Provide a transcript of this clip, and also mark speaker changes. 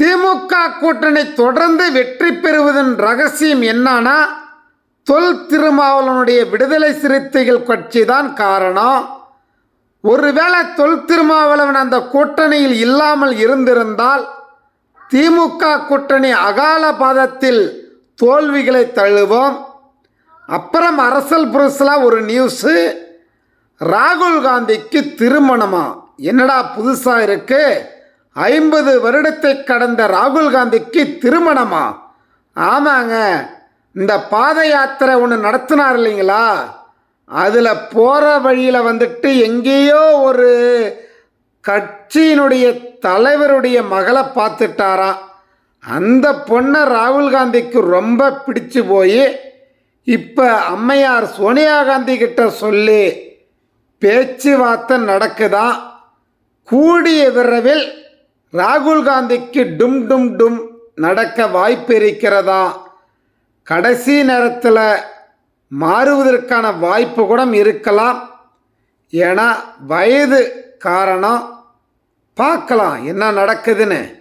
Speaker 1: திமுக கூட்டணி தொடர்ந்து வெற்றி பெறுவதன் ரகசியம் என்னன்னா தொல் திருமாவளவனுடைய விடுதலை சிறுத்தைகள் கட்சி தான் காரணம். ஒருவேளை தொல் திருமாவளவன் அந்த கூட்டணியில் இல்லாமல் இருந்திருந்தால் திமுக கூட்டணி அகால பாதத்தில் தோல்விகளை தழுவோம். அப்புறம் அரசல் புருஷலாக ஒரு நியூஸு ராகுல் காந்திக்கு திருமணமா? என்னடா புதுசாக இருக்குது ஐம்பது வருடத்தை கடந்த ராகுல் காந்திக்கு திருமணமா? ஆமாங்க. இந்த பாத யாத்திரை ஒன்று நடத்தினார் இல்லைங்களா? அதில் போகிற வழியில் வந்துட்டு எங்கேயோ ஒரு கட்சியினுடைய தலைவருடைய மகளை பார்த்துட்டாராம் அந்த பொண்ணை ராகுல் காந்திக்கு ரொம்ப பிடிச்சு போய் இப்போ அம்மையார் சோனியா காந்தி கிட்ட சொல்லி பேச்சுவார்த்தை நடக்குதான் கூடிய விரைவில் ராகுல் காந்திக்கு டும் டும் டும் நடக்க வாய்ப்பு இருக்கிறதா கடைசி நேரத்தில் மாறுவதற்கான வாய்ப்பு கூட இருக்கலாம். ஏன்னா வயது காரணம். பார்க்கலாம் என்ன நடக்குதுன்னு.